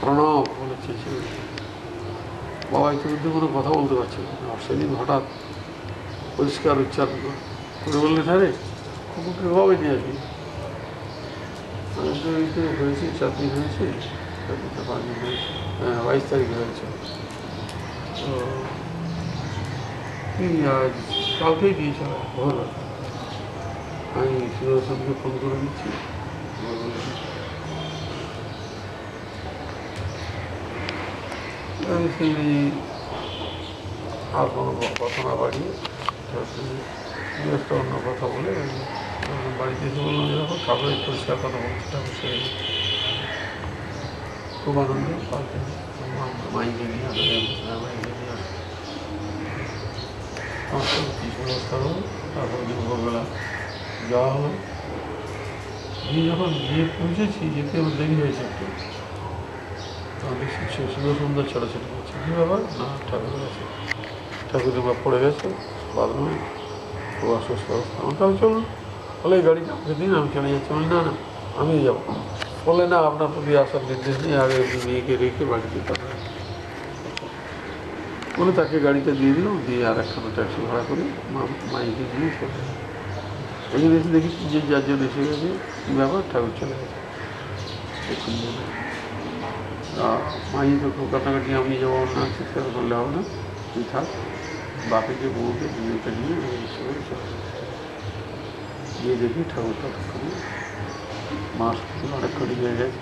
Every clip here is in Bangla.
প্রণব বলে চেয়েছিল বাবা ইতিমধ্যে কোনো কথা বলতে পারছে না সেদিন হঠাৎ পরিষ্কার উচ্চারণ করে বললেন হ্যাঁ রে কুকুরকে কবে নিয়ে আসবি হয়েছে চার দিন হয়েছে হ্যাঁ বাইশ তারিখ হয়েছে তো আজ কালকেই দিয়েছে ভোরবেলা আমি সুদর্শনকে ফোন করে দিচ্ছি। আমি সেই আর কোনো কথা না বাড়িয়ে অন্য কথা বলে বাড়িতে এসে বললাম দেখো ঠাকুর পরিষ্কার কথা বলছি, ঠাকুর সে খুব আনন্দ মাইকে নিয়ে সমস্ত কিছু হলো তারপর দিন ভোরবেলা যাওয়া হলো গিয়ে যখন গিয়ে পৌঁছেছি যেতে আমার দেরি হয়েছে একটু দেখছি শুভ সুন্দর ছোটাছুটি করছে কী ব্যাপার না ঠাকুর আছে ঠাকুরের বা পড়ে গেছে বাথরুমে খুব অসুস্থ অবস্থা আমার তাহলে চলুন বলে গাড়ি আমাকে দিন আমি চলে যাচ্ছি আমি না না আমি যাব। বলে না, আপনার প্রতি আসার নির্দেশ নেই, আগে মেয়েকে রেখে বাড়িতে পাঠান বলে তাকে গাড়িটা দিয়ে দিল দিয়ে আর একখানা ট্যাক্সি ভাড়া করে মাইকে দিয়ে চলে। এখানে এসে দেখি যে যার জন্য এসে গেছে কী ব্যাপার, ঠাকুর চলে গেছে। মাই তো খুব কাটাকাটি, আমি যাব না চিৎকার করলে হবে না, তুই থাক। বাপিকে বউকে দুজনকে নিয়ে আমি চলে গিয়ে দেখি ঠাকুর ততক্ষণে মাস অনেকক্ষণই হয়ে গেছে।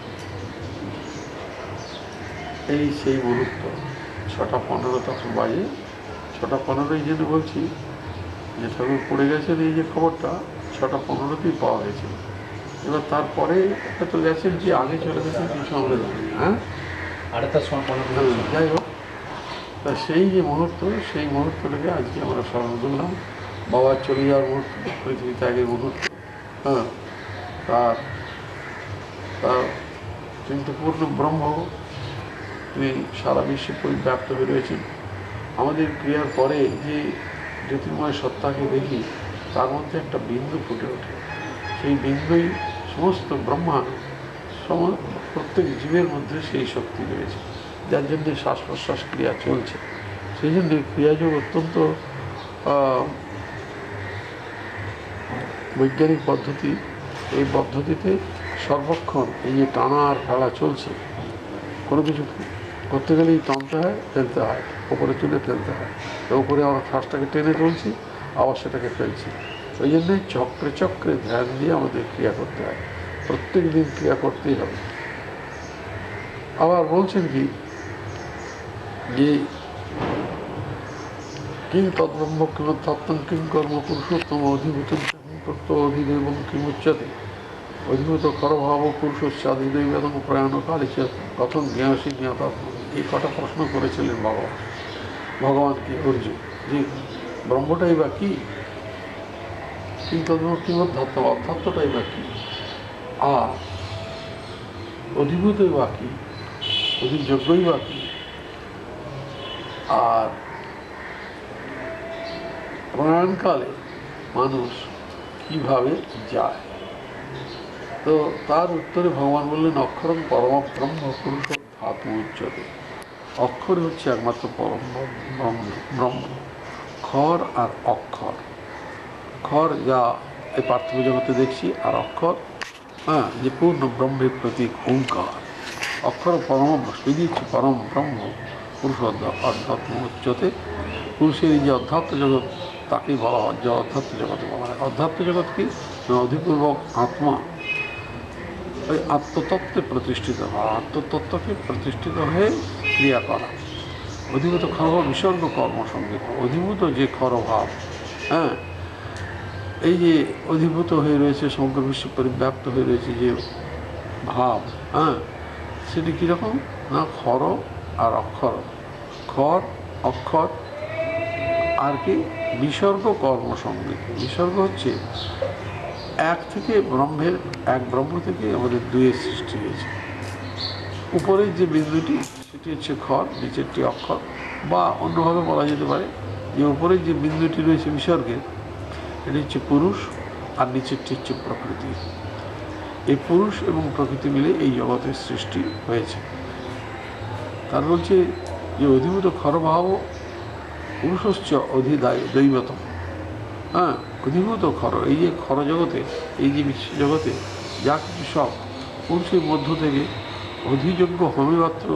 এই সেই মুহূর্ত। ছটা পনেরো তখন বাজে। ছটা পনেরোই জন্য বলছি যে ঠাকুর পড়ে গেছেন এই যে খবরটা ছটা পনেরোতেই পাওয়া গেছিল এবার তারপরে একটা তো গেছেন যে আগে চলে গেছেন কিছু আমরা জানি হ্যাঁ? সময় যাই হোক। তা সেই যে মুহূর্ত সেই মুহূর্তটাকে আজকে আমরা স্মরণ করলাম। বাবার চলে যাওয়ার মুহূর্ত পৃথিবী ত্যাগের মুহূর্ত। হ্যাঁ তার তার কিন্তু পূর্ণ ব্রহ্ম সারা বিশ্বে পরিব্যাপ্ত হয়ে রয়েছেন। আমাদের ক্রিয়ার পরে যে জ্যোতির্ময় সত্তাকে দেখি, তার মধ্যে একটা বিন্দু ফুটে ওঠে। সেই বিন্দুই সমস্ত ব্রহ্মাণ্ড, সম, প্রত্যেক জীবের মধ্যে সেই শক্তি রয়েছে। যার জন্য শ্বাস প্রশ্বাস ক্রিয়া চলছে। সেই জন্য ক্রিয়াযোগ অত্যন্ত বৈজ্ঞানিক পদ্ধতি। এই পদ্ধতিতে সর্বক্ষণ এই যে টানা আর ফেলা চলছে, কোনো কিছু করতে গেলেই টানতে হয় ফেলতে হয় ওপরে তুলে ফেলতে হয়। তো ওপরে আমরা শ্বাসটাকে টেনে তুলছি, আবার সেটাকে ফেলছি। ওই জন্যই চক্রে চক্রে ধ্যান দিয়ে আমাদের ক্রিয়া করতে হয়। প্রত্যেক দিন ক্রিয়া করতেই হবে। আবার বলছেন কি, যে কিং তদ্ব্রহ্ম কিং তত্ত্বং কিং কর্ম পুরুষোত্তম অধিভূত তত্ত্ব অধিদেবং কিমুচ্যতে অধিভূত করভাব পুরুষাদিদৈবেদং প্রয়াণ কালিচ কথম জ্ঞাসী জ্ঞাতা এই কটা প্রশ্ন করেছিলেন ভগবান ভগবানকে অর্জুন যে ব্রহ্মটাই বা কি? কিং অধ্যাত্ম অধ্যাত্মটাই বা কি? আর অধিভূতই বা কি? অধিযোগ্যই বা কি? আর প্রয়াণকালে মানুষ কীভাবে যায়? তো তার উত্তরে ভগবান বললেন অক্ষরম পরম ব্রহ্ম পুরুষ ধাতু উচ্চতে। অক্ষর হচ্ছে একমাত্র পরম ব্রহ্ম ব্রহ্ম। খর আর অক্ষর। খর, যা এই পার্থিব জগতে দেখছি, আর অক্ষর হ্যাঁ যে পূর্ণ ব্রহ্মের প্রতীক ওঙ্কার। অক্ষর পরম শুধু হচ্ছে পরম ব্রহ্ম, পুরুষ অধ্য- অধ্যাত্ম উচ্চতে। পুরুষের যে অধ্যাত্ম জগৎ, তাকেই বলা হয় যে অধ্যাত্ম জগতে বলা হয়। অধ্যাত্ম জগৎ কি? অধিপূর্বক আত্মা। ওই আত্মতত্ত্বে প্রতিষ্ঠিত হওয়া আত্মতত্ত্বকে প্রতিষ্ঠিত হয়ে ক্রিয়া করা। অধিভূত খর বিসর্গ কর্মসঙ্গীত অধিভূত যে খরভাব হ্যাঁ? এই যে অধিভূত হয়ে রয়েছে, সমগ্র বিশ্ব পরিব্যাপ্ত হয়ে রয়েছে যে ভাব হ্যাঁ? সেটি কীরকম না খর আর অক্ষর। খর অক্ষর আর কি? বিসর্গ কর্মসঙ্গীত বিসর্গ হচ্ছে এক থেকে ব্রহ্মের, এক ব্রহ্ম থেকে আমাদের দুয়ের সৃষ্টি হয়েছে। উপরের যে বিন্দুটি সেটি হচ্ছে খর নিচেরটি অক্ষর, বা অন্যভাবে বলা যেতে পারে যে উপরে যে বিন্দুটি রয়েছে বিসর্গের এটি হচ্ছে পুরুষ আর নিচেরটি হচ্ছে প্রকৃতি। এই পুরুষ এবং প্রকৃতি মিলে এই জগতের সৃষ্টি হয়েছে। তার বলছে যে অধিভূত খরভাব পুরুষশ্চ অধিদায় দৈবতম। হ্যাঁ অধিভূত খর এই যে খর জগতে এই যে বিশ্ব জগতে যা কিছু সব পুরুষের মধ্য থেকে অধিযোগ্য হমিমাত্র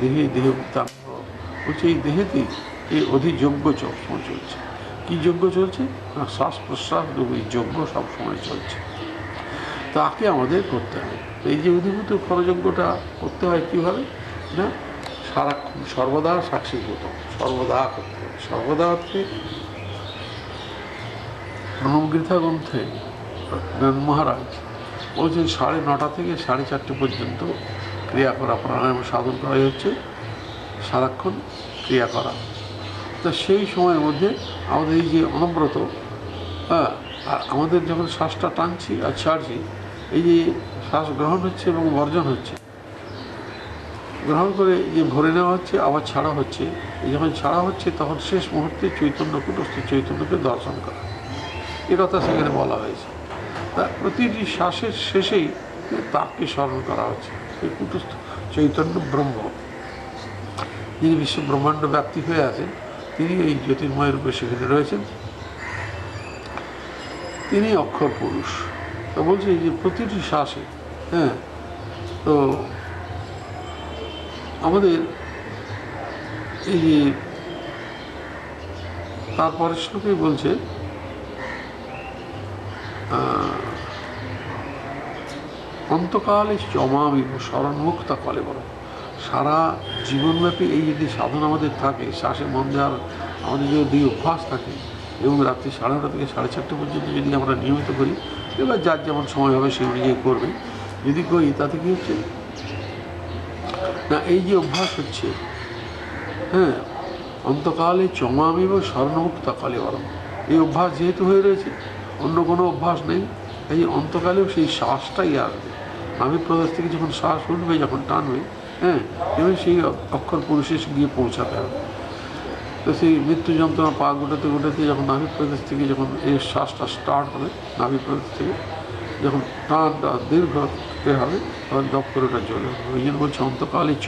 দেহে দেহে বলছে, এই দেহেতেই এই অধিযোগ্য সবসময় চলছে। কি যোগ্য চলছে? না শ্বাস প্রশ্বাস এই যোগ্য সবসময় চলছে। তাকে আমাদের করতে হবে। এই যে অধিভূত খরযোগ্যটা করতে হয় কীভাবে? না সারাক্ষণ সর্বদা সাক্ষীভূত, সর্বদা করতে হবে। সর্বদা অর্থে প্রণবগীতা গ্রন্থে মহারাজ বলছেন, সাড়ে নটা থেকে সাড়ে চারটে পর্যন্ত ক্রিয়া করা প্রাণায়াম সাধন করাই হচ্ছে সারাক্ষণ ক্রিয়া করা। তা সেই সময়ের মধ্যে আমাদের এই যে অনব্রত হ্যাঁ আমাদের যখন শ্বাসটা টানছি আর ছাড়ছি, এই যে শ্বাস গ্রহণ হচ্ছে এবং বর্জন হচ্ছে, গ্রহণ করে যে ভরে নেওয়া হচ্ছে, আবার ছাড়া হচ্ছে যখন ছাড়া হচ্ছে তখন শেষ মুহূর্তে চৈতন্য কুটস্থ চৈতন্যকে দর্শন করা। এ কথা সেখানে বলা হয়েছে। তা প্রতিটি শ্বাসের শেষেই তাকে স্মরণ করা হচ্ছে। এই কুটস্থ চৈতন্য ব্রহ্ম। যিনি বিশ্ব ব্রহ্মাণ্ড ব্যাপ্তি হয়ে আছেন, তিনি এই জ্যোতির্ময় রূপে সেখানে রয়েছেন। তিনি অক্ষর পুরুষ। তো বলছে যে প্রতিটি শ্বাসে হ্যাঁ তো আমাদের এই যে তারপরের শ্লোকেই বলছে অন্তকালে চমামি স্মরণমুক্তা কলে বড় সারা জীবনব্যাপী এই যদি সাধন আমাদের থাকে, শ্বাসে মন দেওয়ার আমাদের যদি অভ্যাস থাকে, এবং রাত্রি সাড়ে নটা থেকে সাড়ে চারটে পর্যন্ত যদি আমরা নিয়মিত করি, এবার যার যেমন সময় হবে সেই অনুযায়ী করবে। যদি করি তাতে কী হচ্ছে না, এই যে অভ্যাস হচ্ছে হ্যাঁ অন্তকালে চমামিব স্বর্ণমুক্ত কালে বরং এই অভ্যাস যেহেতু হয়ে রয়েছে, অন্য কোনো অভ্যাস নেই, এই অন্তকালেও সেই শ্বাসটাই আসবে। নাভি প্রদেশ থেকে যখন শ্বাস উঠবে যখন টানবে হ্যাঁ এবং সেই অক্ষর পুরুষে গিয়ে পৌঁছাতে হবে তো সেই মৃত্যু যন্ত্রণা পা গোটাতে গোটাতে যখন নাভি প্রদেশ থেকে যখন এই শ্বাসটা স্টার্ট হবে, নাভি প্রদেশ থেকে, যখন টানটা দীর্ঘ হবে, তখন দপ করে ওটা চলে ওই জন্য বলছে, অন্তকালে চ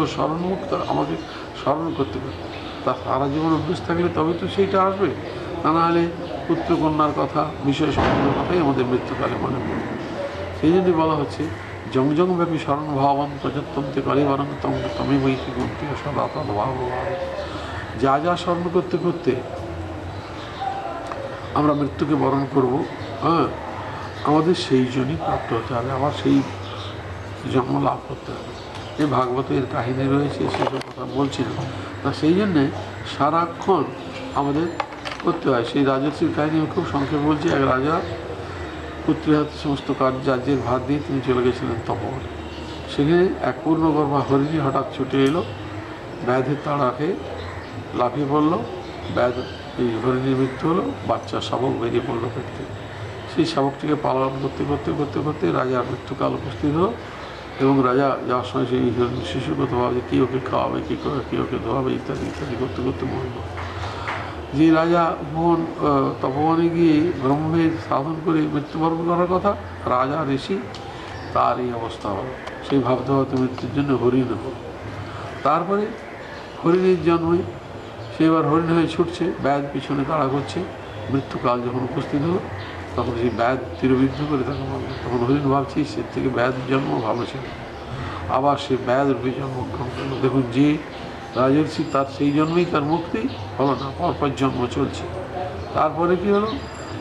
ও স্মরণমুক্ত আমাকে স্মরণ করতে হবে। তা সারা জীবন অভ্যেস থাকলে তবে তো সেইটা আসবে। তা নাহলে পুত্র কন্যার কথা, বিষয় সম্পূর্ণ কথাই আমাদের মৃত্যুকালে মনে পড়বে সেই জন্যই বলা হচ্ছে জংজংব্যাপী স্মরণ ভাবান প্রযত্তন্তে কালী বরং তম তমে বৈকি গন্তি যা যা স্মরণ করতে করতে আমরা মৃত্যুকে বরণ করব হ্যাঁ আমাদের সেই জন্যই প্রাপ্ত হতে হবে আবার সেই জন্ম লাভ করতে হবে যে ভাগবতের কাহিনী রয়েছে সেসব কথা বলছি না তা সেই জন্যে সারাক্ষণ আমাদের করতে হয় সেই রাজশ্রীর কাহিনী খুব সংক্ষেপে বলছি এক রাজা পুত্রের হাতে সমস্ত কাজ রাজ্যের ভাত দিয়ে তিনি চলে গেছিলেন তপবনে সেখানে এক পূর্ণগর্ভা হরিণী হঠাৎ ছুটে এলো, ব্যাধের তাড়াকে লাফিয়ে পড়ল, ব্যাধ, এই হরিণীর মৃত্যু হলো, বাচ্চা শাবক বেরিয়ে পড়ল থেকে। সেই শাবকটিকে পালন করতে করতে করতে করতে রাজার মৃত্যুকাল উপস্থিত হলো এবং রাজা যাওয়ার সময় সেই কথা ভাবে কি ওকে খাওয়াবে? কী করে, কী ওকে ধোয়াবে? ইত্যাদি ইত্যাদি করতে করতে মরল। যে রাজা আহ, তপবনে গিয়ে ব্রহ্মের সাধন করে মৃত্যুবরণ করার কথা রাজা ঋষি তার এই অবস্থা হলো। সেই ভাবতে ভাবতে মৃত্যুর জন্য হরিণ হল। তারপরে হরিণের জন্মে সে এবার হরিণ হয়ে ছুটছে ব্যাধ পিছনে তাড়া করছে। মৃত্যুকাল যখন উপস্থিত হলো তখন সেই ব্যাধ তীরবিদ্ধ করে তাকে মারল তখন হরিণ ভাবছি সে থেকে ব্যাধ জন্ম ভালো ছিল। আবার সে ব্যাধ রূপে জন্মগ্রহণ করল। দেখুন যে রাজর্ষি তার সেই জন্মেই তার মুক্তি হলো না, পরপর জন্ম চলছে। তারপরে কি হলো?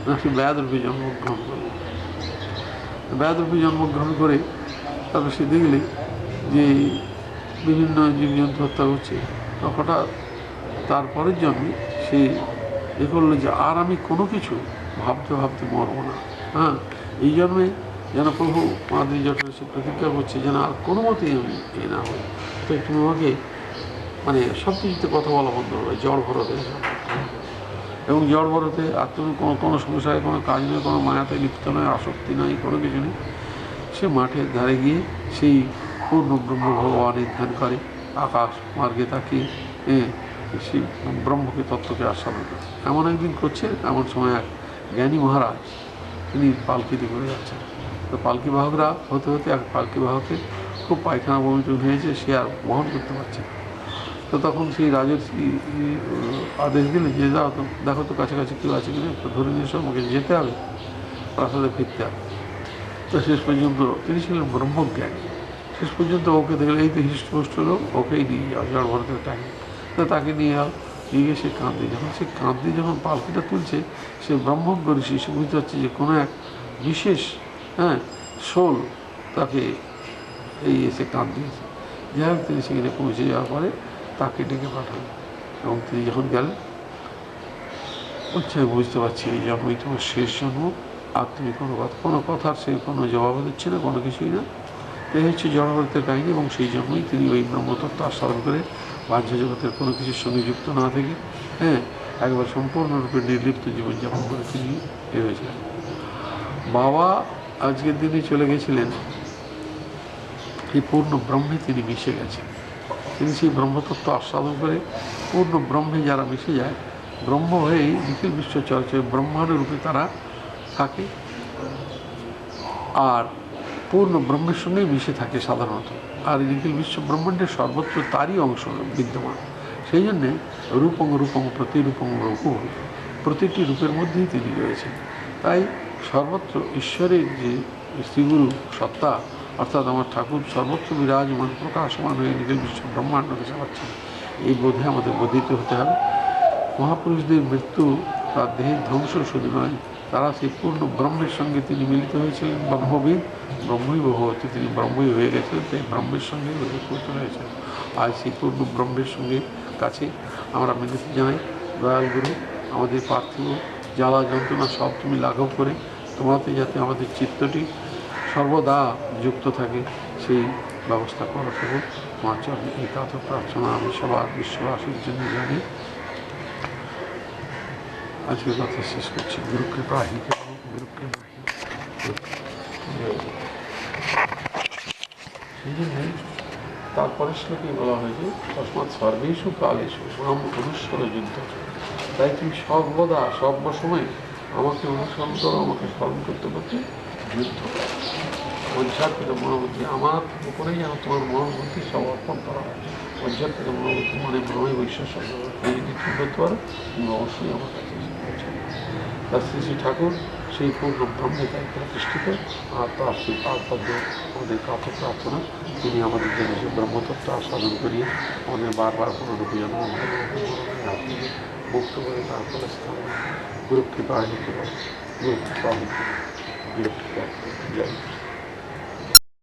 না সে ব্যাধ রূপে জন্মগ্রহণ করল। ব্যাধ রূপে জন্মগ্রহণ করে তারপর সে দেখলে যে বিভিন্ন জীবজন্তু হত্যা করছে। হঠাৎ তারপরের জন্মে সে এ করল যে, আর আমি কোনো কিছু ভাবতে ভাবতে মরবো না। হ্যাঁ এই জন্মে যেন প্রভু মাদ্রি জটের সে প্রতিজ্ঞা করছে যেন আর কোনো মতেই আমি এ না হই। তো তুমি আমাকে মানে সব কিছুতে কথা বলা বন্ধ হবে জড় ভরতে। এবং জড় ভরতে আর তুমি কোনো কোনো সংসারে কোনো কাজ নেই, কোনো মায়াতে লিপ্ত নয়, আসক্তি নয় কোনো কিছু নেই। সে মাঠের ধারে গিয়ে সেই পূর্ণ ব্রহ্ম ভগবানের ধ্যান করে, আকাশ মার্গে হ্যাঁ সেই ব্রহ্মকে তত্ত্বকে আস্বাদন করে। এমন একদিন করছে, এমন সময় এক জ্ঞানী মহারাজ, তিনি পালকিতে করে যাচ্ছেন। তো পালকি বাহকরা হতে হতে এক পালকি বাহকে খুব পায়খানা বমিতে হয়েছে, সে আর বহন করতে পারছে না। তো তখন সেই রাজের আদেশ দিলে যে যাও তো দেখো তো কাছাকাছি কেউ আছে কিনা, তো ধরে নিয়ে এসো, আমাকে যেতে হবে, প্রাসাদে ফিরতে হবে। তো শেষ পর্যন্ত তিনি ছিলেন ব্রহ্মজ্ঞানী। শেষ পর্যন্ত ওকে দেখলে এই তো হৃষ্টপুষ্ট লোক, ওকেই নিয়ে যাও জড় ভরতের টাইম তো তাকে নিয়ে যাও, নিয়ে গিয়ে সে কাঁদে যখন সে কাঁদে যখন পালকিটা তুলছে, সে ব্রহ্মজ্ঞ ঋষি, সে বুঝতে পারছে যে কোনো এক বিশেষ হ্যাঁ শোল তাকে এই এসে কাঁদ দিয়েছে। যাই হোক, তিনি সেখানে পৌঁছে যাওয়ার পরে তাকে ডেকে পাঠালেন এবং তিনি যখন গেলেন, বলছে বুঝতে পারছি এই জন্মই তোমার শেষ জন্ম আর তুমি কোনো কথা, কোনো কথার সে কোনো জবাব দিচ্ছে না, কোনো কিছুই না। এই হচ্ছে জড়ভারতের কাহিনী এবং সেই জন্যই তিনি ওই ব্রহ্মতত্ত্ব আস্বাদন করে বাহ্য জগতের কোনো কিছুর সঙ্গে যুক্ত না থেকে হ্যাঁ একবার সম্পূর্ণরূপে নির্লিপ্ত জীবনযাপন করে তিনি এ বাবা আজকের দিনে চলে গেছিলেন, এই পূর্ণ ব্রহ্মে তিনি মিশে গেছেন। তিনি সেই ব্রহ্মতত্ত্ব আস্বাদন করে পূর্ণ ব্রহ্মে যারা মিশে যায়, ব্রহ্ম হয়েই নিখিল বিশ্ব চর্চায় ব্রহ্মাণ্ড রূপে তারা থাকে। আর পূর্ণ ব্রহ্মের সঙ্গেই মিশে থাকে সাধারণত। আর নিখিল বিশ্ব ব্রহ্মাণ্ডের সর্বত্র তারই অংশ বিদ্যমান। সেই জন্যে রূপং রূপং প্রতিরূপং রূপ প্রতিটি রূপের মধ্যেই তিনি রয়েছেন। তাই সর্বত্র ঈশ্বরের যে শ্রীগুরু সত্তা অর্থাৎ আমার ঠাকুর সর্বত্র বিরাজমান, প্রকাশমান হয়ে নিজের বিশ্ব ব্রহ্মাণ্ডকে চালাচ্ছেন এই বোধে আমাদের বোধিত হতে হবে। মহাপুরুষদের মৃত্যু তার দেহের ধ্বংস শুধু নয়, তারা সেই পূর্ণ ব্রহ্মের সঙ্গে তিনি মিলিত হয়েছিলেন ব্রহ্মবিদ, ব্রহ্মই হচ্ছে তিনি ব্রহ্মই হয়ে গেছিলেন তাই ব্রহ্মের সঙ্গে উপকৃত হয়েছেন। আজ সেই পূর্ণ ব্রহ্মের সঙ্গে কাছে আমরা মিলিত জানাই। দয়াল গুরু, আমাদের পার্থিব জ্বালা যন্ত্রণা সব তুমি লাঘব করে, তোমাতে যাতে আমাদের চিত্তটি সর্বদা যুক্ত থাকে, সেই ব্যবস্থা করা তোমার চরণে এই প্রার্থনা আমি সবার বিশ্ববাসীর জন্য জানি। আজকে কথা শেষ করছি। গুরু কৃপা হি কেবল গুরু সেই জন্যে তারপরের শ্লোকেই বলা হয়েছে, তসমাৎ সর্বেষু কালেষু স্বাম অনুস্বর যুদ্ধ তাই তুমি সর্বদা, সর্বসময় আমাকে অনুসরণ করো, আমাকে স্মরণ করতে করতে যুদ্ধ অধ্যাত্মিক মনোবুদ্ধি, আমার উপরেই যেন তোমার মনোবুদ্ধি সব অর্পণ করা হয়। অধ্যাত্মিক মনোবুদ্ধি মানে ব্রহ্মে বৈশ্বাস এই যদি ঠিক করতে পারো, তুমি অবশ্যই আমার কাছে তার শ্রী শ্রী ঠাকুর সেই পূর্ণ ব্রহ্মে তাই প্রতিষ্ঠিত। আর তার সেই পারপদ্য আমাদের কাত প্রার্থনা, তিনি আমাদের জন্য সেই ব্রহ্মতত্ত্ব আস্বাদন করিয়ে আমাদের বারবার পুনরূপে জন্ম মুক্ত করে তার ফলে স্থান গুরু কৃপা হিতে গুরু কৃপা হিতে গুরু কৃপা জয়।